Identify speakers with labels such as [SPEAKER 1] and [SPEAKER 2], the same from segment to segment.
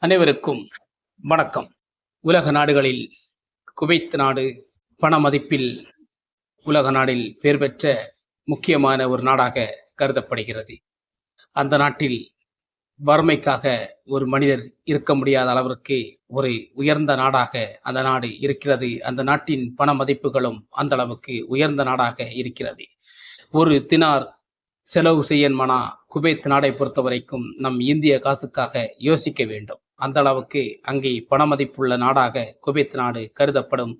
[SPEAKER 1] அனைவருக்கும் வணக்கம். உலக நாடுகளில் குவைத் நாடு பண மதிப்பில் உலக நாடில் பெயர் பெற்ற முக்கியமான ஒரு நாடாக கருதப்படுகிறது. அந்த நாட்டில் வறுமைக்காக ஒரு மனிதர் இருக்க முடியாத அளவிற்கு ஒரு உயர்ந்த நாடாக அந்த நாடு இருக்கிறது. அந்த நாட்டின் பண மதிப்புகளும் அந்த அளவுக்கு உயர்ந்த நாடாக இருக்கிறது. ஒரு தினார் செலவு செய்யன்மனா குவைத் நாடை பொறுத்த வரைக்கும் நம் இந்திய காசுக்காக யோசிக்க வேண்டும். அந்த அளவுக்கு அங்கே பணமதிப்புள்ள நாடாக குவைத் நாடு கருதப்படும்.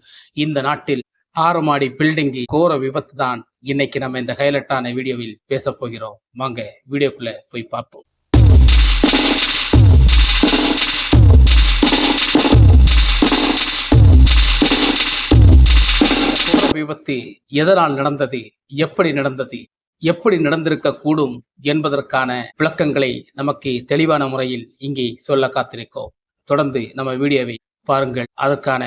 [SPEAKER 1] இந்த நாட்டில் ஆறு மாடி பில்டிங்கி கோர விபத்து தான் இன்னைக்கு நம்ம இந்த ஹைலைட்டான வீடியோவில் பேச போகிறோம். வாங்க வீடியோக்குள்ள போய் பார்ப்போம். கோர விபத்து எதனால் நடந்தது? எப்படி நடந்தது? எப்படி நடந்திருக்க கூடும் என்பதற்கான விளக்கங்களை நமக்கு தெளிவான முறையில் இங்கே சொல்ல காத்திருக்கோம் தொடர்ந்து நம்ம வீடியோவை பாருங்கள். அதற்கான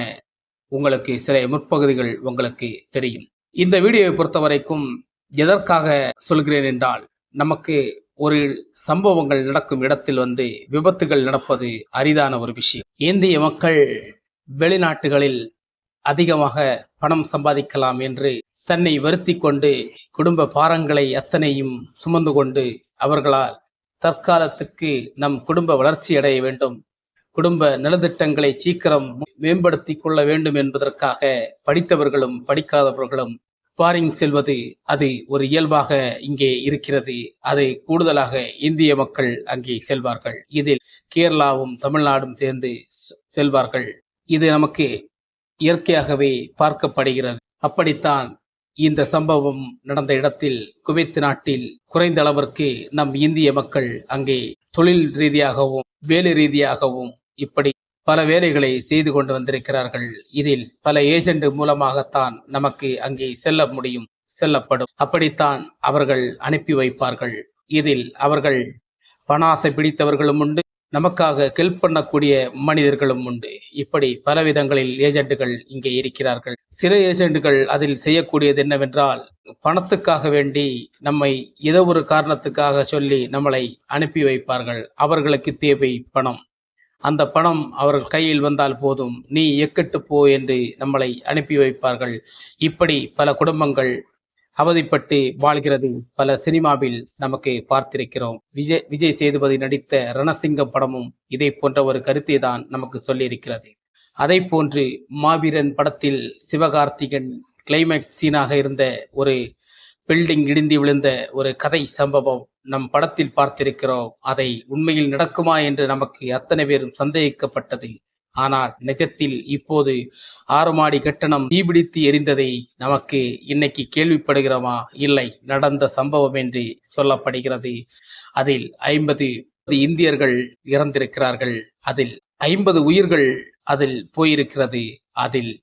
[SPEAKER 1] உங்களுக்கு சில முற்பகுதிகள் உங்களுக்கு தெரியும். இந்த வீடியோவை பொறுத்த வரைக்கும் எதற்காக சொல்கிறேன் என்றால் நமக்கு ஒரு சம்பவங்கள் நடக்கும் இடத்தில் வந்து விபத்துகள் நடப்பது அரிதான ஒரு விஷயம். இந்திய மக்கள் வெளிநாட்டுகளில் அதிகமாக பணம் சம்பாதிக்கலாம் என்று தன்னை வருத்தி கொண்டு குடும்ப பாரங்களை அத்தனையும் சுமந்து கொண்டு அவர்களால் தற்காலத்துக்கு நம் குடும்ப வளர்ச்சி அடைய வேண்டும். குடும்ப நலத்திட்டங்களை சீக்கிரம் மேம்படுத்தி கொள்ள வேண்டும் என்பதற்காக படித்தவர்களும் படிக்காதவர்களும் பாரிங் செல்வது அது ஒரு இயல்பாக இங்கே இருக்கிறது. அதை கூடுதலாக இந்திய மக்கள் அங்கே செல்வார்கள். இதில் கேரளாவும் தமிழ்நாடும் சேர்ந்து செல்வார்கள். இது நமக்கு இயற்கையாகவே பார்க்கப்படுகிறது. அப்படித்தான் இந்த சம்பவம் நடந்த இடத்தில் குவைத் நாட்டில் குறைந்த அளவிற்கு நம் இந்திய மக்கள் அங்கே தொழில் ரீதியாகவும் வேலை ரீதியாகவும் இப்படி பல வேலைகளை செய்து கொண்டு வந்திருக்கிறார்கள். இதில் பல ஏஜென்ட் மூலமாகத்தான் நமக்கு அங்கே செல்ல முடியும் செல்லப்படும். அப்படித்தான் அவர்கள் அனுப்பி வைப்பார்கள். இதில் அவர்கள் பணாசை பிடித்தவர்களும் உண்டு. நமக்காக ஹெல்ப் பண்ணக்கூடிய மனிதர்களும் உண்டு. இப்படி பல விதங்களில் ஏஜென்ட்டுகள் இங்கே இருக்கிறார்கள். சில ஏஜென்ட்டுகள் அதில் செய்யக்கூடியது என்னவென்றால் பணத்துக்காக வேண்டி நம்மை ஏதோ ஒரு காரணத்துக்காக சொல்லி நம்மளை அனுப்பி வைப்பார்கள். அவர்களுக்கு தேவை பணம். அந்த பணம் அவர்கள் கையில் வந்தால் போதும். நீ எக்கட்டு போ என்று நம்மளை அனுப்பி வைப்பார்கள். இப்படி பல குடும்பங்கள் அவதிப்பட்டு வாழ்கிறது பல சினிமாவில் நமக்கு பார்த்திருக்கிறோம். விஜய் விஜய் சேதுபதி நடித்த ரணசிங்கம் படமும் இதை போன்ற ஒரு கருத்தை தான் நமக்கு சொல்லியிருக்கிறது. அதை போன்று மாவீரன் படத்தில் சிவகார்த்திகன் கிளைமேக்ஸ் சீனாக இருந்த ஒரு பில்டிங் இடிந்து விழுந்த ஒரு கதை சம்பவம் நம் படத்தில் பார்த்திருக்கிறோம். அதை உண்மையில் நடக்குமா என்று நமக்கு அத்தனை பேரும் சந்தேகிக்கப்பட்டது. ஆனால் நிஜத்தில் இப்போது ஆறு மாடி கட்டணம் தீபிடித்து எரிந்ததை நமக்கு இன்னைக்கு கேள்விப்படுகிறோமா? இல்லை நடந்த சம்பவம் என்று சொல்லப்படுகிறது. அதில் ஐம்பது இந்தியர்கள் இறந்திருக்கிறார்கள். அதில் ஐம்பது உயிர்கள் அதில் போயிருக்கிறது. அதில்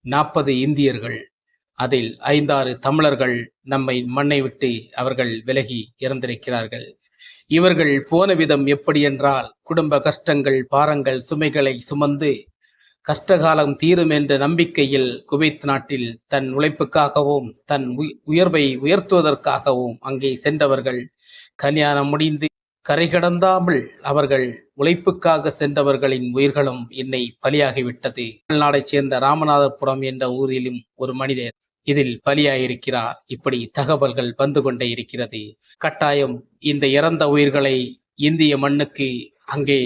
[SPEAKER 1] நாற்பது இந்தியர்கள். அதில் ஐந்தாறு தமிழர்கள் நம்மை மண்ணை விட்டு அவர்கள் விலகி இறந்திருக்கிறார்கள். இவர்கள் போன விதம் எப்படி என்றால் குடும்ப கஷ்டங்கள் பாரங்கள் சுமைகளை சுமந்து கஷ்டகாலம் தீரும் என்ற நம்பிக்கையில் குவைத் நாட்டில் தன் உழைப்புக்காகவும் தன் உயர்வை உயர்த்துவதற்காகவும் அங்கே சென்றவர்கள் கல்யாணம் முடிந்து கரை கடந்தாமல் அவர்கள் உழைப்புக்காக சென்றவர்களின் உயிர்களும் என்னை பலியாகிவிட்டது. தமிழ்நாடைச் சேர்ந்த ராமநாதபுரம் என்ற ஊரிலும் ஒரு மனிதர் இதில் பலியாயிருக்கிறார். இப்படி தகவல்கள் வந்து கொண்டே இருக்கிறது. கட்டாயம் இந்த இறந்த உயிர்களை இந்திய மண்ணுக்கு அங்கே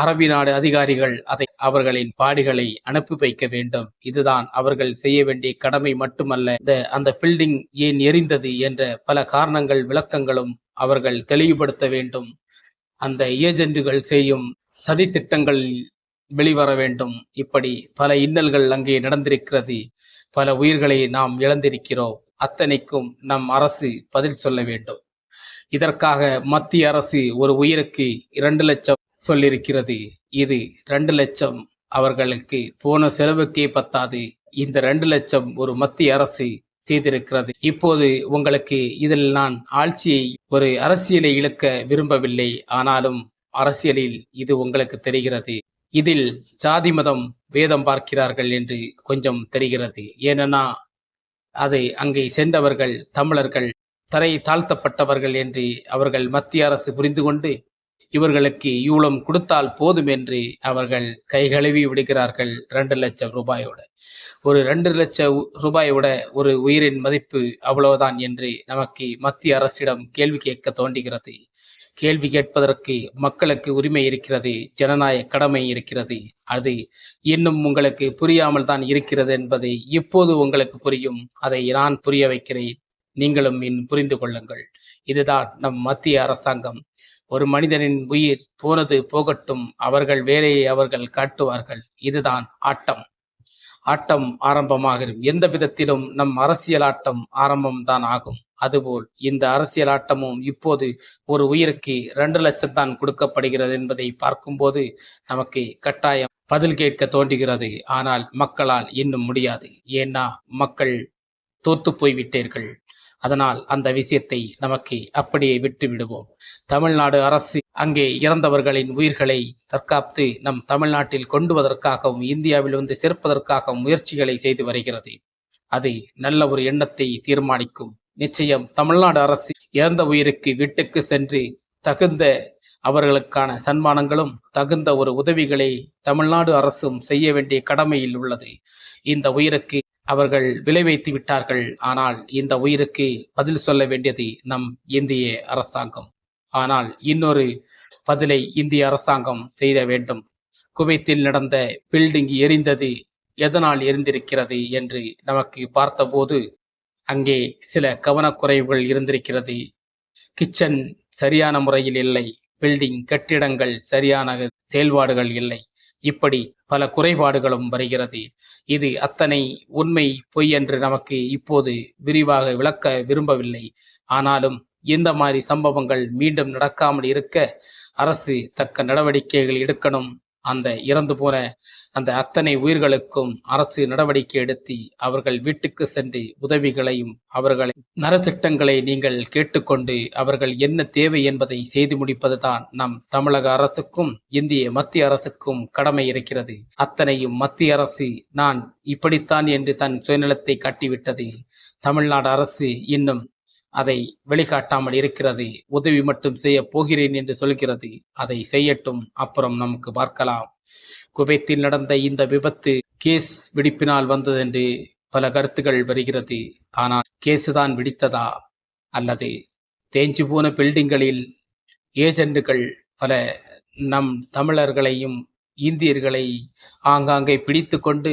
[SPEAKER 1] அரபி நாடு அதிகாரிகள் அதை அவர்களின் பாடிகளை அனுப்பி வைக்க வேண்டும். இதுதான் அவர்கள் செய்ய வேண்டிய கடமை மட்டுமல்ல. இந்த அந்த பில்டிங் ஏன் எரிந்தது என்ற பல காரணங்கள் விளக்கங்களும் அவர்கள் தெளிவுபடுத்த வேண்டும். அந்த ஏஜென்ட்டுகள் செய்யும் சதி திட்டங்கள் வெளிவர வேண்டும். இப்படி பல இன்னல்கள் அங்கே நடந்திருக்கிறது. பல உயிர்களை நாம் இழந்திருக்கிறோம். அத்தனைக்கும் நம் அரசு பதில் சொல்ல வேண்டும். இதற்காக மத்திய அரசு ஒரு உயிருக்கு இரண்டு லட்சம் சொல்லியிருக்கிறது இது ரெண்டு லட்சம் அவர்களுக்கு போன செலவுக்கே பத்தாது. இந்த ரெண்டு லட்சம் ஒரு மத்திய அரசு செய்திருக்கிறது. இப்போது உங்களுக்கு இதில் நான் ஆட்சியை ஒரு அரசியலை இழுக்க விரும்பவில்லை. ஆனாலும் அரசியலில் இது உங்களுக்கு தெரிகிறது. இதில் ஜாதி மதம் வேதம் பார்க்கிறார்கள் என்று கொஞ்சம் தெரிகிறது. ஏனென்னா அதை அங்கே சென்றவர்கள் தமிழர்கள் தரை தாழ்த்தப்பட்டவர்கள் என்று அவர்கள் மத்திய அரசு புரிந்து கொண்டு இவர்களுக்கு யூலம் கொடுத்தால் போதும் என்று அவர்கள் கைகழுவி விடுகிறார்கள் ரெண்டு லட்சம் ரூபாயோட. ஒரு ரெண்டு லட்சம் ரூபாயோட ஒரு உயிரின் மதிப்பு அவ்வளவுதான் என்று நமக்கு மத்திய அரசிடம் கேள்வி கேட்க தோன்றுகிறது. கேள்வி கேட்பதற்கு மக்களுக்கு உரிமை இருக்கிறது ஜனநாயக கடமை இருக்கிறது. அது இன்னும் உங்களுக்கு புரியாமல் தான் இருக்கிறது என்பதை இப்போது உங்களுக்கு புரியும். அதை நான் புரிய வைக்கிறேன். நீங்களும் இன் புரிந்து கொள்ளுங்கள். இதுதான் நம் மத்திய அரசாங்கம். ஒரு மனிதனின் உயிர் போனது போகட்டும். அவர்கள் வேலையை அவர்கள் காட்டுவார்கள். இதுதான் ஆட்டம். ஆட்டம் ஆரம்பமாகிடும் எந்த விதத்திலும் நம் அரசியல் ஆட்டம் ஆரம்பம் தான் ஆகும். அதுபோல் இந்த அரசியல் ஆட்டமும் இப்போது ஒரு உயிருக்கு ரெண்டு லட்சம் தான் கொடுக்கப்படுகிறது என்பதை பார்க்கும்போது நமக்கு கட்டாயம் பதில் கேட்க தோன்றுகிறது. ஆனால் மக்களால் இன்னும் முடியாது. ஏன்னா மக்கள் தோத்து போய்விட்டீர்கள். அதனால் அந்த விஷயத்தை நமக்கு அப்படியே விட்டு விடுவோம் தமிழ்நாடு அரசு அங்கே இறந்தவர்களின் உயிர்களை தற்காத்து நம் தமிழ்நாட்டில் கொண்டுவதற்காகவும் இந்தியாவில் வந்து சேர்ப்பதற்காகவும் முயற்சிகளை செய்து வருகிறது. அது நல்ல ஒரு எண்ணத்தை தீர்மானிக்கும். நிச்சயம் தமிழ்நாடு அரசு இறந்த உயிருக்கு வீட்டுக்கு சென்று தகுந்த அவர்களுக்கான சன்மானங்களும் தகுந்த ஒரு உதவிகளை தமிழ்நாடு அரசும் செய்ய வேண்டிய கடமையில் உள்ளது. இந்த உயிருக்கு அவர்கள் விலை வைத்து விட்டார்கள். ஆனால் இந்த உயிருக்கு பதில் சொல்ல வேண்டியது நம் இந்திய அரசாங்கம். ஆனால் இன்னொரு பதிலை இந்திய அரசாங்கம் செய்த வேண்டும். குவைத்தில் நடந்த பில்டிங் எரிந்தது எதனால் எரிந்திருக்கிறது என்று நமக்கு பார்த்தபோது அங்கே சில கவனக்குறைவுகள் இருந்திருக்கிறது. கிச்சன் சரியான முறையில் இல்லை. பில்டிங் கட்டிடங்கள் சரியான செயல்பாடுகள் இல்லை. இப்படி பல குறைபாடுகளும் வருகிறது. இது அத்தனை உண்மை பொய் என்று நமக்கு இப்போது விரிவாக விளக்க விரும்பவில்லை. ஆனாலும் இந்த மாதிரி சம்பவங்கள் மீண்டும் நடக்காமல் இருக்க அரசு தக்க நடவடிக்கைகள் எடுக்கணும். அந்த இறந்து போன அந்த அத்தனை உயிர்களுக்கும் அரசு நடவடிக்கை எடுத்து அவர்கள் வீட்டுக்கு சென்று உதவிகளையும் அவர்களை நலத்திட்டங்களை நீங்கள் கேட்டுக்கொண்டு அவர்கள் என்ன தேவை என்பதை செய்து முடிப்பதுதான் நம் தமிழக அரசுக்கும் இந்திய மத்திய அரசுக்கும் கடமை இருக்கிறது. அத்தனையும் மத்திய அரசு நான் இப்படித்தான் என்று தன் சுயநலத்தை காட்டிவிட்டது. தமிழ்நாடு அரசு இன்னும் அதை வெளிக்காட்டாமல் இருக்கிறது. உதவி மட்டும் செய்ய போகிறேன் என்று சொல்கிறது. அதை செய்யட்டும். அப்புறம் நமக்கு பார்க்கலாம். குவைத்தில் நடந்த இந்த விபத்து கேஸ் வெடிப்பினால் வந்தது என்று பல கருத்துகள் வருகிறது. ஆனால் கேஸுதான் வெடித்ததா அல்லது தேஞ்சு போன பில்டிங்களில் ஏஜெண்டுகள் பல நம் தமிழர்களையும் இந்தியர்களை ஆங்காங்கே பிடித்து கொண்டு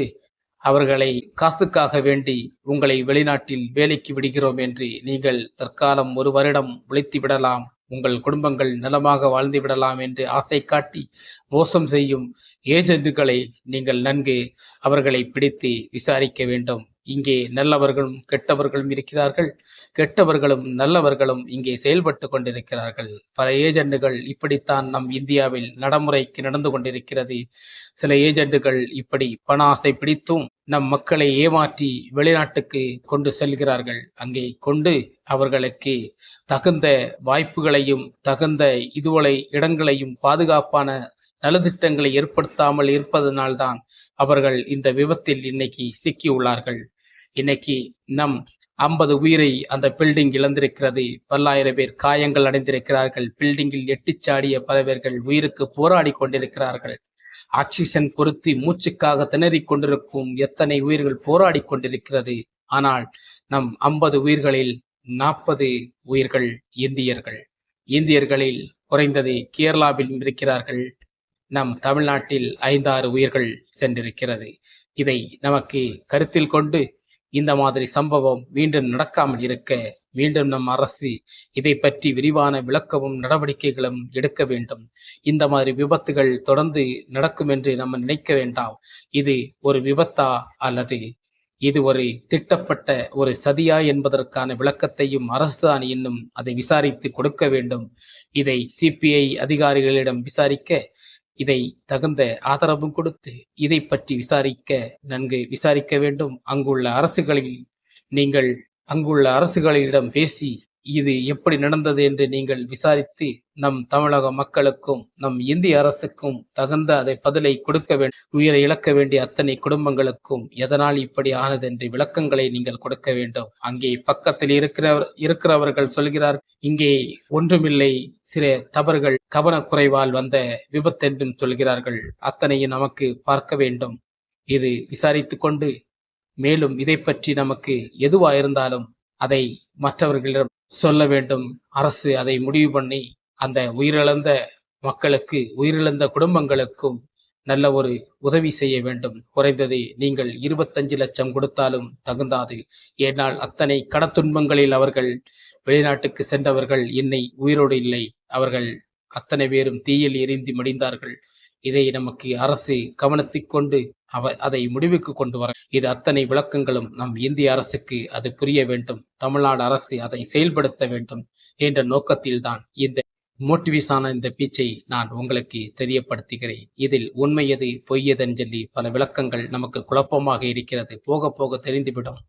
[SPEAKER 1] அவர்களை காசுக்காக வேண்டி உங்களை வெளிநாட்டில் வேலைக்கு விடுகிறோம் என்று நீங்கள் தற்காலம் ஒரு வருடம் உழைத்து விடலாம் உங்கள் குடும்பங்கள் நலமாக வாழ்ந்து விடலாம் என்று ஆசை காட்டி மோசம் செய்யும் ஏஜென்ட்டுகளை நீங்கள் நன்கு அவர்களை பிடித்து விசாரிக்க வேண்டும். இங்கே நல்லவர்களும் கெட்டவர்களும் இருக்கிறார்கள். கெட்டவர்களும் நல்லவர்களும் இங்கே செயல்பட்டு கொண்டிருக்கிறார்கள். பல ஏஜெண்டுகள் இப்படித்தான் நம் இந்தியாவில் நடைமுறைக்கு நடந்து கொண்டிருக்கிறது. சில ஏஜெண்டுகள் இப்படி பண ஆசை பிடித்தும் நம் மக்களை ஏமாற்றி வெளிநாட்டுக்கு கொண்டு செல்கிறார்கள். அங்கே கொண்டு அவர்களுக்கு தகுந்த வாய்ப்புகளையும் தகுந்த இதுவளை இடங்களையும் பாதுகாப்பான நலத்திட்டங்களை ஏற்படுத்தாமல் இருப்பதனால்தான் அவர்கள் இந்த விபத்தில் இன்னைக்கு சிக்கியுள்ளார்கள். இன்னைக்கு நம் ஐம்பது உயிரை அந்த பில்டிங் இழந்திருக்கிறது. பல்லாயிரம் பேர் காயங்கள் அடைந்திருக்கிறார்கள். பில்டிங்கில் எட்டிச்சாடிய பல பேர்கள் உயிருக்கு போராடி கொண்டிருக்கிறார்கள். ஆக்சிஜன் பொருத்தி மூச்சுக்காக திணறிக் கொண்டிருக்கும் எத்தனை உயிர்கள் போராடி கொண்டிருக்கிறது. ஆனால் நம் ஐம்பது உயிர்களில் நாற்பது உயிர்கள் இந்தியர்கள். இந்தியர்களில் குறைந்தது கேரளாவில் இருக்கிறார்கள். நம் தமிழ்நாட்டில் ஐந்தாறு உயிர்கள் சென்றிருக்கிறது. இதை நமக்கு கருத்தில் கொண்டு இந்த மாதிரி சம்பவம் மீண்டும் நடக்காமல் இருக்க மீண்டும் நம் அரசு இதை பற்றி விரிவான விளக்கமும் நடவடிக்கைகளும் எடுக்க வேண்டும். இந்த மாதிரி விபத்துகள் தொடர்ந்து நடக்கும் என்று நம்ம நினைக்க வேண்டாம். இது ஒரு விபத்தா அல்லது இது ஒரு திட்டப்பட்ட ஒரு சதியா என்பதற்கான விளக்கத்தையும் அரசுதான் இன்னும் அதை விசாரித்து கொடுக்க வேண்டும். இதை சிபிஐ அதிகாரிகளிடம் விசாரிக்க இதை தகுந்த ஆதரவும் கொடுத்து இதை பற்றி விசாரிக்க நன்கு விசாரிக்க வேண்டும். அங்குள்ள அரசுகளில் நீங்கள் அங்குள்ள அரசுகளிடம் பேசி இது எப்படி நடந்தது என்று நீங்கள் விசாரித்து நம் தமிழக மக்களுக்கும் நம் இந்திய அரசுக்கும் தகுந்த அதை பதிலை கொடுக்க வேண்டும் உயிரை இழக்க வேண்டிய அத்தனை குடும்பங்களுக்கும் எதனால் இப்படி ஆனது என்று விளக்கங்களை நீங்கள் கொடுக்க வேண்டும். அங்கே பக்கத்தில் இருக்கிறவர் இருக்கிறவர்கள் சொல்கிறார் இங்கே ஒன்றுமில்லை சில தவறுகள் கவனக்குறைவால் வந்த விபத்தென்றும் சொல்கிறார்கள். அத்தனையும் நமக்கு பார்க்க வேண்டும். இது விசாரித்துக் கொண்டு மேலும் இதை பற்றி நமக்கு எதுவா இருந்தாலும் அதை மற்றவர்களிடம் சொல்ல வேண்டும். அரசு அதை முடிவு பண்ணி அந்த உயிரிழந்த மக்களுக்கு உயிரிழந்த குடும்பங்களுக்கும் நல்ல ஒரு உதவி செய்ய வேண்டும். குறைந்தது நீங்கள் இருபத்தஞ்சு லட்சம் கொடுத்தாலும் தகுந்தாது. ஏனால் அத்தனை கடத்துன்பங்களில் அவர்கள் வெளிநாட்டுக்கு சென்றவர்கள் இன்னை உயிரோடு இல்லை. அவர்கள் அத்தனை பேரும் தீயில் எரிந்து மடிந்தார்கள். இதை நமக்கு அரசு கவனத்தை கொண்டு அவ அதை முடிவுக்கு கொண்டு வர இது அத்தனை விளக்கங்களும் நம் இந்திய அரசுக்கு அது புரிய வேண்டும். தமிழ்நாடு அரசு அதை செயல்படுத்த வேண்டும் என்ற நோக்கத்தில்தான் இந்த மோட்டிவேஷான இந்த பீச்சை நான் உங்களுக்கு தெரியப்படுத்துகிறேன். இதில் உண்மையது பொய்யதுன்னு சொல்லி பல விளக்கங்கள் நமக்கு குழப்பமாக இருக்கிறது. போக போக தெரிந்துவிடும்.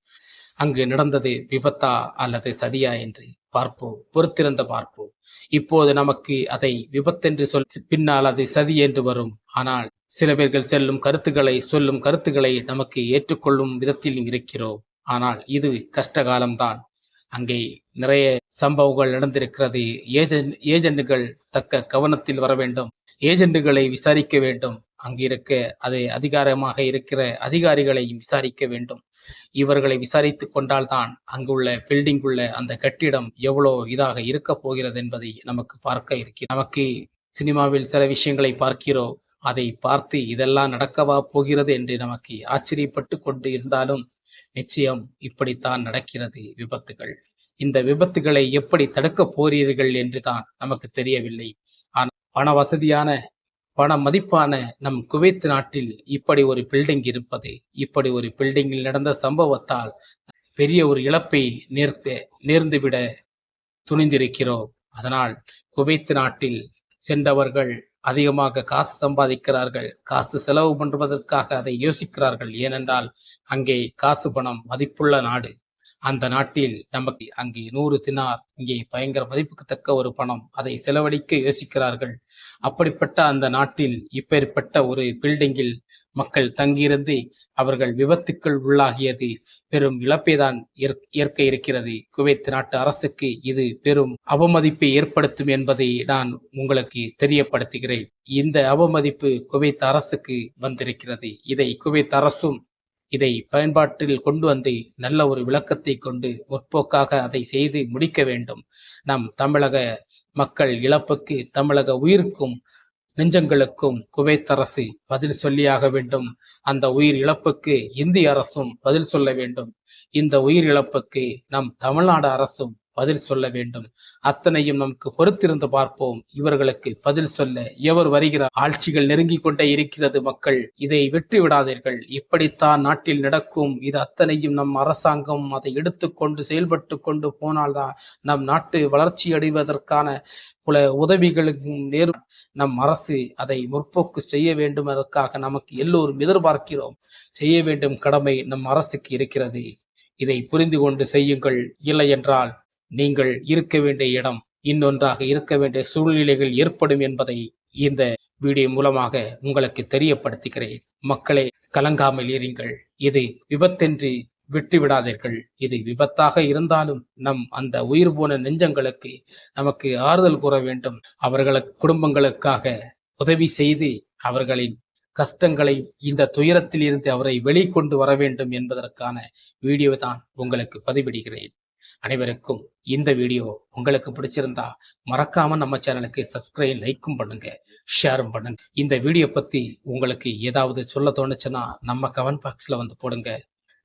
[SPEAKER 1] அங்கு நடந்தது விபத்தா அல்லது சதியா என்று. பார்ப்போம் பொறுத்திருந்த பார்ப்போம். இப்போது நமக்கு அதை விபத்தென்று சொல் பின்னால் அது சதி என்று வரும். ஆனால் சில பேர்கள் செல்லும் கருத்துக்களை சொல்லும் கருத்துக்களை நமக்கு ஏற்றுக்கொள்ளும் விதத்தில் இருக்கிறோம். ஆனால் இது கஷ்ட காலம்தான் அங்கே நிறைய சம்பவங்கள் நடந்திருக்கிறது. ஏஜென்ட் ஏஜென்ட்டுகள் தக்க கவனத்தில் வர வேண்டும். ஏஜென்ட்டுகளை விசாரிக்க வேண்டும். அங்கு இருக்க அது அதிகாரமாக இருக்கிற அதிகாரிகளையும் விசாரிக்க வேண்டும். இவர்களை விசாரித்து கொண்டால்தான் அங்குள்ள பில்டிங் உள்ள அந்த கட்டிடம் எவ்வளோ இதாக இருக்க போகிறது என்பதை நமக்கு பார்க்க இருக்கிறது நமக்கு சினிமாவில் சில விஷயங்களை பார்க்கிறோம் அதை பார்த்து இதெல்லாம் நடக்கவா போகிறது என்று நமக்கு ஆச்சரியப்பட்டு கொண்டு இருந்தாலும் நிச்சயம் இப்படித்தான் நடக்கிறது விபத்துகள். இந்த விபத்துகளை எப்படி தடுக்க போறீர்கள் என்று தான் நமக்கு தெரியவில்லை. ஆனால் பண வசதியான பண மதிப்பான நம் குவைத் நாட்டில் இப்படி ஒரு பில்டிங் இருப்பது இப்படி ஒரு பில்டிங்கில் நடந்த சம்பவத்தால் பெரிய ஒரு இழப்பை நேர்த்து நேர்ந்துவிட துணிந்திருக்கிறோம். அதனால் குவைத் நாட்டில் சென்றவர்கள் அதிகமாக காசு சம்பாதிக்கிறார்கள் காசு செலவு பண்ணுவதற்காக அதை யோசிக்கிறார்கள். ஏனென்றால் அங்கே காசு பணம் மதிப்புள்ள நாடு. அந்த நாட்டில் நமக்கு அங்கே நூறு தினார் இங்கே பயங்கர மதிப்புக்கு தக்க ஒரு பணம் அதை செலவழிக்க யோசிக்கிறார்கள். அப்படிப்பட்ட அந்த நாட்டில் இப்பேற்பட்ட ஒரு பில்டிங்கில் மக்கள் தங்கியிருந்து அவர்கள் விபத்துக்கள் உள்ளாகியது பெரும் இழப்பைதான் ஏற்க இருக்கிறது. குவைத் நாட்டு அரசுக்கு இது பெரும் அவமதிப்பை ஏற்படுத்தும் என்பதை நான் உங்களுக்கு தெரியப்படுத்துகிறேன். இந்த அவமதிப்பு குவைத் அரசுக்கு வந்திருக்கிறது. இதை குவைத் அரசும் இதை பயன்பாட்டில் கொண்டு வந்து நல்ல ஒரு விளக்கத்தை கொண்டு முற்போக்காக அதை செய்து முடிக்க வேண்டும். நம் தமிழக மக்கள் இழப்புக்கு தமிழக உயிருக்கும் நெஞ்சங்களுக்கும் குவைத் அரசு பதில் சொல்லியாக வேண்டும். அந்த உயிர் இழப்புக்கு இந்திய அரசும் பதில் சொல்ல வேண்டும். இந்த உயிர் இழப்புக்கு நம் தமிழ்நாடு அரசும் பதில் சொல்ல வேண்டும். அத்தனையும் நமக்கு பொறுத்திருந்து பார்ப்போம். இவர்களுக்கு பதில் சொல்ல எவர் வருகிறார் ஆட்சிகள் நெருங்கிக் கொண்டே இருக்கிறது மக்கள். இதை விட்டு விடாதீர்கள். இப்படித்தான் நாட்டில் நடக்கும். இது அத்தனையும் நம் அரசாங்கம் அதை எடுத்துக்கொண்டு செயல்பட்டு கொண்டு போனால்தான் நம் நாட்டு வளர்ச்சி அடைவதற்கான பல உதவிகளுக்கும் நேர் நம் அரசு அதை முற்போக்கு செய்ய வேண்டும் அதற்காக நமக்கு எல்லோரும் எதிர்பார்க்கிறோம். செய்ய வேண்டும் கடமை நம் அரசுக்கு இருக்கிறது. இதை புரிந்து கொண்டு செய்யுங்கள். இல்லை என்றால் நீங்கள் இருக்க வேண்டிய இடம் இன்னொன்றாக இருக்க வேண்டிய சூழ்நிலைகள் ஏற்படும் என்பதை இந்த வீடியோ மூலமாக உங்களுக்கு தெரியப்படுத்துகிறேன். மக்களை கலங்காமல் இருங்கள் இது விபத்தென்று விட்டு விடாதீர்கள் இது விபத்தாக இருந்தாலும் நம் அந்த உயிர் போன நெஞ்சங்களுக்கு நமக்கு ஆறுதல் கூற வேண்டும். அவர்களுக்கு குடும்பங்களுக்காக உதவி செய்து அவர்களின் கஷ்டங்களை இந்த துயரத்தில் இருந்து அவரை வெளிக்கொண்டு வர வேண்டும் என்பதற்கான வீடியோ தான் உங்களுக்கு பதிவிடுகிறேன். அனைவருக்கும் இந்த வீடியோ உங்களுக்கு பிடிச்சிருந்தா மறக்காம நம்ம சேனலுக்கு சப்ஸ்கிரைப் லைக்கும் பண்ணுங்க ஷேரும் பண்ணுங்க. இந்த வீடியோ பத்தி உங்களுக்கு ஏதாவது சொல்ல தோணுச்சுன்னா நம்ம கமெண்ட் பாக்ஸ்ல வந்து போடுங்க.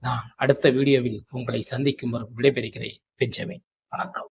[SPEAKER 1] நான் அடுத்த வீடியோவில் உங்களை சந்திக்கும் வரும் விடைபெறுகிறேன். பெஞ்சமின். வணக்கம்.